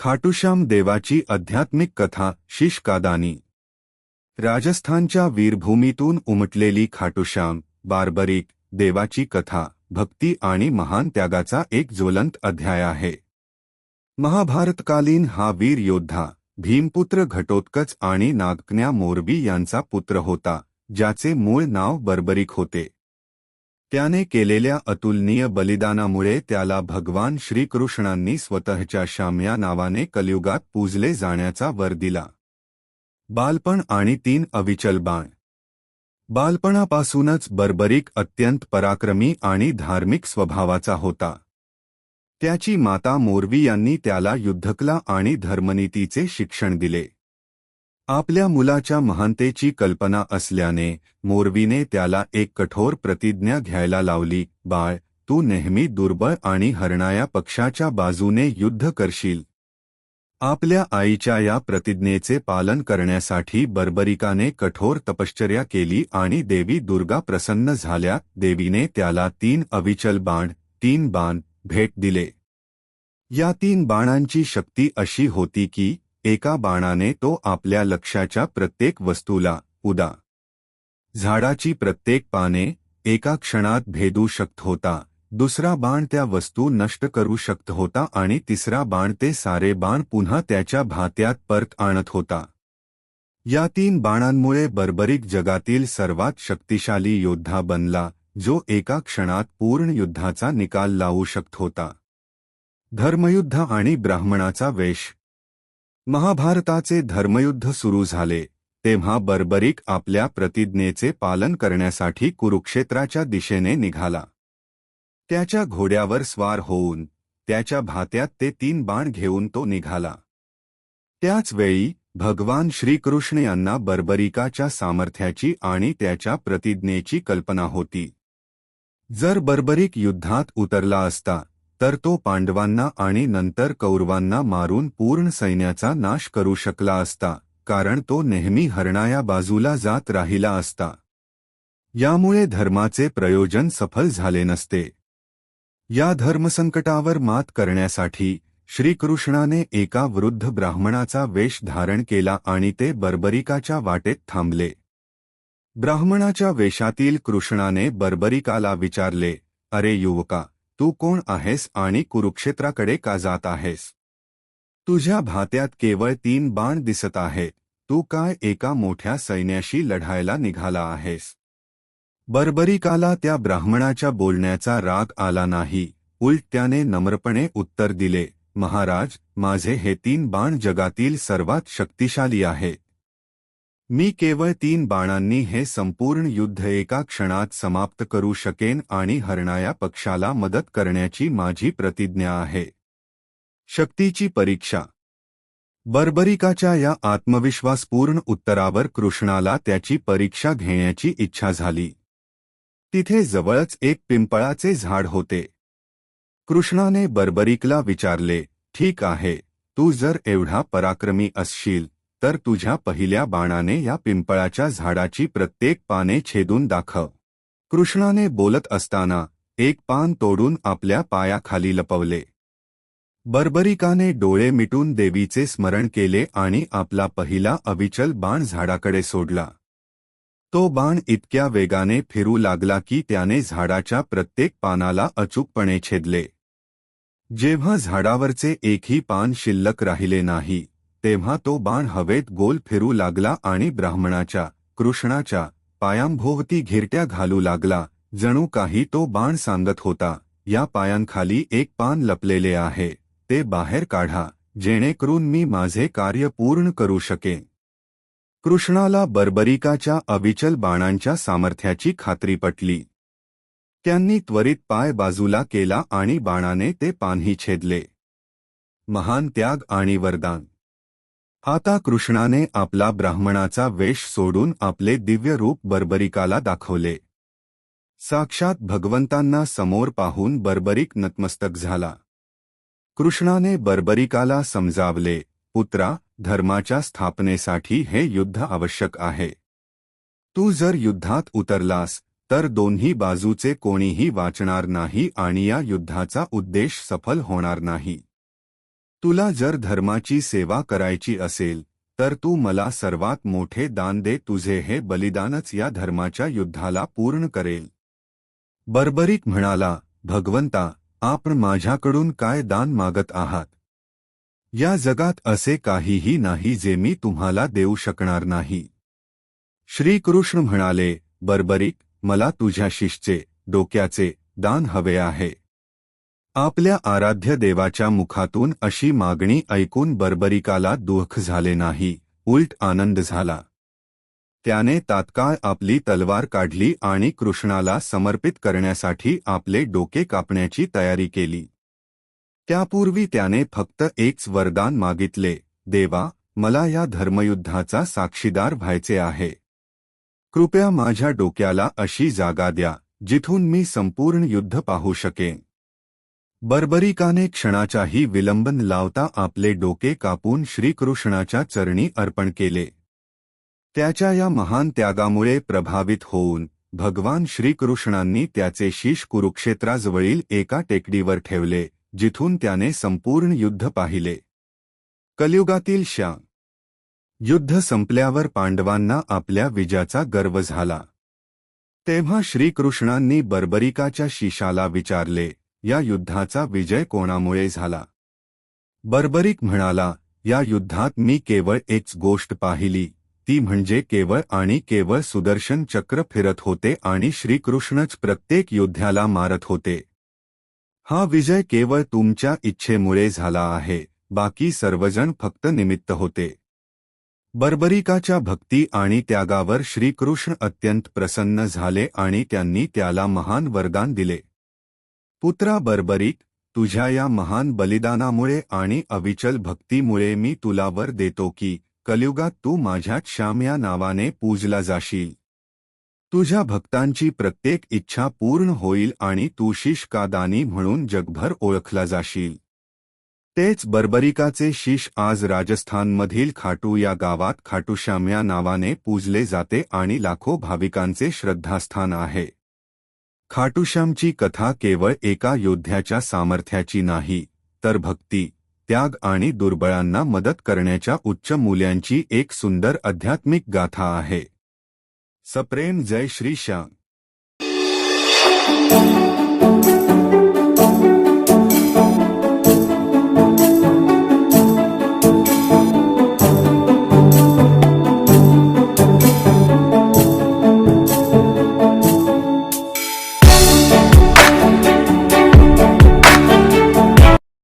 खाटूश्याम देवाची आध्यात्मिक कथा शिशकादानी राजस्थानच्या वीरभूमीतून उमटलेली खाटूश्याम बार्बरिक देवाची कथा भक्ती आणि महान त्यागाचा एक ज्वलंत अध्याय आहे. महाभारतकालीन हा वीर योद्धा भीमपुत्र घटोत्कच आणि नागकन्या मोरबी यांचा पुत्र होता ज्याचे मूळ नाव बर्बरीक होते. त्याने केलेल्या अतुलनीय बलिदानामुळे त्याला भगवान श्रीकृष्णांनी स्वतःच्या शाम्या नावाने कलियुगात पूजले जाण्याचा वर दिला. बालपण आणि तीन अविचल बाण. बालपणापासूनच बर्बरीक अत्यंत पराक्रमी आणि धार्मिक स्वभावाचा होता. त्याची माता मोरवी यांनी त्याला युद्धकला आणि धर्मनीतीचे शिक्षण दिले. आपल्या मुलाच्या महानतेची कल्पना असल्याने मोरवीने त्याला एक कठोर प्रतिज्ञा घ्यायला लावली बाळ तू नेहमी दुर्बळ आणि हरणाया पक्षाच्या बाजूने युद्ध करशील. आपल्या आईच्या या प्रतिज्ञेचे पालन करण्यासाठी बर्बरिकाने कठोर तपश्चर्या केली आणि देवी दुर्गा प्रसन्न झाल्या. देवीने त्याला तीन अविचल बाण तीन बाण भेट दिले. या तीन बाणांची शक्ती अशी होती की एका बाणाने तो आपल्या लक्षाच्या प्रत्येक वस्तूला उदा. झाडाची प्रत्येक पाने एका क्षणात भेदू शकत होता. दुसरा बाण त्या वस्तू नष्ट करू शकत होता आणि तिसरा बाण ते सारे बाण पुन्हा त्याच्या भात्यात परत आणत होता. या तीन बाणांमुळे बर्बरीक जगातील सर्वात शक्तिशाली योद्धा बनला जो एका क्षणात पूर्ण युद्धाचा निकाल लावू शकत होता. धर्मयुद्ध आणि ब्राह्मणाचा वेश महाभारताचे धर्मयुद्ध सुरू झाले तेव्हा बर्बरीक आपल्या प्रतिज्ञेचे पालन करण्यासाठी कुरुक्षेत्राच्या दिशेने निघाला. त्याच्या घोड्यावर स्वार होऊन त्याच्या भात्यात ते तीन बाण घेऊन तो निघाला. त्याच वेळी भगवान श्रीकृष्ण यांना बर्बरिकाच्या सामर्थ्याची आणि त्याच्या प्रतिज्ञेची कल्पना होती. जर बर्बरिक युद्धात उतरला असता तर तो पांडवांना आणि नंतर कौरवांना मारून पूर्ण सैन्याचा नाश करू शकला असता कारण तो नेहमी हरणाया बाजूला जात राहिला असता. यामुळे धर्माचे प्रयोजन सफल झाले नसते. या धर्मसंकटावर मात करण्यासाठी श्रीकृष्णाने एका वृद्ध ब्राह्मणाचा वेश धारण केला आणि ते बर्बरिकाच्या वाटेत थांबले. ब्राह्मणाच्या वेशातील कृष्णाने बर्बरिकाला विचारले अरे युवका तू कोण आहेस आणि कुरुक्षेत्राकडे का जात आहेस? तुझ्या भात्यात केवळ तीन बाण दिसत आहे. तू काय एका मोठ्या सैन्याशी लढायला निघाला आहेस? बर्बरिकाला त्या ब्राह्मणाच्या बोलण्याचा राग आला नाही. उलट त्याने नम्रपणे उत्तर दिले महाराज माझे हे तीन बाण जगातील सर्वात शक्तिशाली आहे. मी केवळ तीन बाणांनी हे संपूर्ण युद्ध एका क्षणात समाप्त करू शकेन आणि हरणाया पक्षाला मदत करण्याची माझी प्रतिज्ञा आहे. शक्तीची परीक्षा. बर्बरिकाच्या या आत्मविश्वासपूर्ण उत्तरावर कृष्णाला त्याची परीक्षा घेण्याची इच्छा झाली. तिथे जवळच एक पिंपळाचे झाड होते. कृष्णाने बर्बरिकला विचारले ठीक आहे तू जर एवढा पराक्रमी असशील तर तुझ्या पहिल्या बाणाने या पिंपळाच्या झाडाची प्रत्येक पाने छेदून दाखव. कृष्णाने बोलत असताना एक पान तोडून आपल्या पायाखाली लपवले. बर्बरिकाने डोळे मिटून देवीचे स्मरण केले आणि आपला पहिला अविचल बाण झाडाकडे सोडला. तो बाण इतक्या वेगाने फिरू लागला की त्याने झाडाच्या प्रत्येक पानाला अचूकपणे छेदले. जेव्हा झाडावरचे एकही पान शिल्लक राहिले नाही तेव्हा तो बाण हवेत गोल फिरू लागला आणि ब्राह्मणाच्या कृष्णाच्या पायांभोवती घिरट्या घालू लागला. जणू काही तो बाण सांगत होता या पायांखाली एक पान लपलेले आहे ते बाहेर काढा जेणेकरून मी माझे कार्य पूर्ण करू शकेन कृष्णाला बर्बरिकाच्या अविचल बाणांच्या सामर्थ्याची खात्री पटली. त्यांनी त्वरित पाय बाजूला केला आणि बाणाने ते पानही छेदले. महान त्याग आणि वरदान. आता कृष्णाने आपला ब्राह्मणाचा वेश सोडून आपले दिव्य रूप बर्बरिकाला दाखवले. साक्षात भगवंतांना समोर पाहून बर्बरिक नतमस्तक झाला. कृष्णाने बर्बरिकाला समजावले पुत्रा धर्माच्या स्थापनेसाठी हे युद्ध आवश्यक आहे. तू जर युद्धात उतरलास तर दोन्ही बाजूचे कोणीही वाचणार नाही आणि या युद्धाचा उद्देश सफल होणार नाही. तुला जर धर्माची सेवा करायची असेल तर तू मला सर्वात मोठे दान दे तुझे हे बलिदानच या धर्माच्या युद्धाला पूर्ण करेल. बर्बरीक म्हणाला भगवंता आपण माझ्याकडून काय दान मागत आहात? या जगात असे काहीही नाही जे मी तुम्हाला देऊ शकणार नाही. श्रीकृष्ण म्हणाले बर्बरीक मला तुझ्या शिष्चे डोक्याचे दान हवे आहे. आपल्या आराध्य देवाच्या मुखातून अशी मागणी ऐकून बर्बरिकाला दुःख झाले नाही उलट आनंद झाला. त्याने तात्काळ आपली तलवार काढली आणि कृष्णाला समर्पित करण्यासाठी आपले डोके कापण्याची तयारी केली. त्यापूर्वी त्याने फक्त एकच वरदान मागितले देवा मला या धर्मयुद्धाचा साक्षीदार व्हायचे आहे. कृपया माझ्या डोक्याला अशी जागा द्या जिथून मी संपूर्ण युद्ध पाहू शकेन. बर्बरिकाने क्षणाचाही विलंबन लावता आपले डोके कापून श्रीकृष्णाच्या चरणी अर्पण केले. त्याच्या या महान त्यागामुळे प्रभावित होऊन भगवान श्रीकृष्णांनी त्याचे शीश कुरुक्षेत्राजवळील एका टेकडीवर ठेवले जिथून त्याने संपूर्ण युद्ध पाहिले. कलियुगातील श्या. युद्ध संपल्यावर पांडवांना आपल्या विजयाचा गर्व झाला. तेव्हा श्रीकृष्णांनी बर्बरिकाच्या शिशाला विचारले या युद्धाचा विजय कोणामुळे झाला? बर्बरिक म्हणाला या युद्धात मी केवळ एकच गोष्ट पाहिली ती म्हणजे केवळ आणि केवळ सुदर्शन चक्र फिरत होते आणि श्रीकृष्णच प्रत्येक योद्ध्याला मारत होते. हा विजय केवळ तुमच्या इच्छेमुळे झाला आहे बाकी सर्वजण फक्त निमित्त होते. बर्बरिकाच्या भक्ती आणि त्यागावर श्रीकृष्ण अत्यंत प्रसन्न झाले आणि त्यांनी त्याला महान वरदान दिले. पुत्रा बर्बरीक तुझ्या या महान बलिदानामुळे आणि अविचल भक्तीमुळे मी तुला वर देतो की कलियुगात तू माझ्या श्याम या नावाने पूजला जाशील. तुझ्या भक्तांची प्रत्येक इच्छा पूर्ण होईल आणि तू शीश कादानी म्हणून जगभर ओळखला जाशील. तेच बर्बरिकाचे शीश आज राजस्थानमधील खाटू या गावात खाटूश्याम या नावाने पूजले जाते आणि लाखो भाविकांचे श्रद्धास्थान आहे. खाटूश्यामची कथा केवळ एका योद्ध्याच्या सामर्थ्याची नाही तर भक्ती त्याग आणि दुर्बळांना मदत करण्याच्या उच्च मूल्यांची एक सुंदर आध्यात्मिक गाथा आहे. सप्रेम जय श्री श्याम.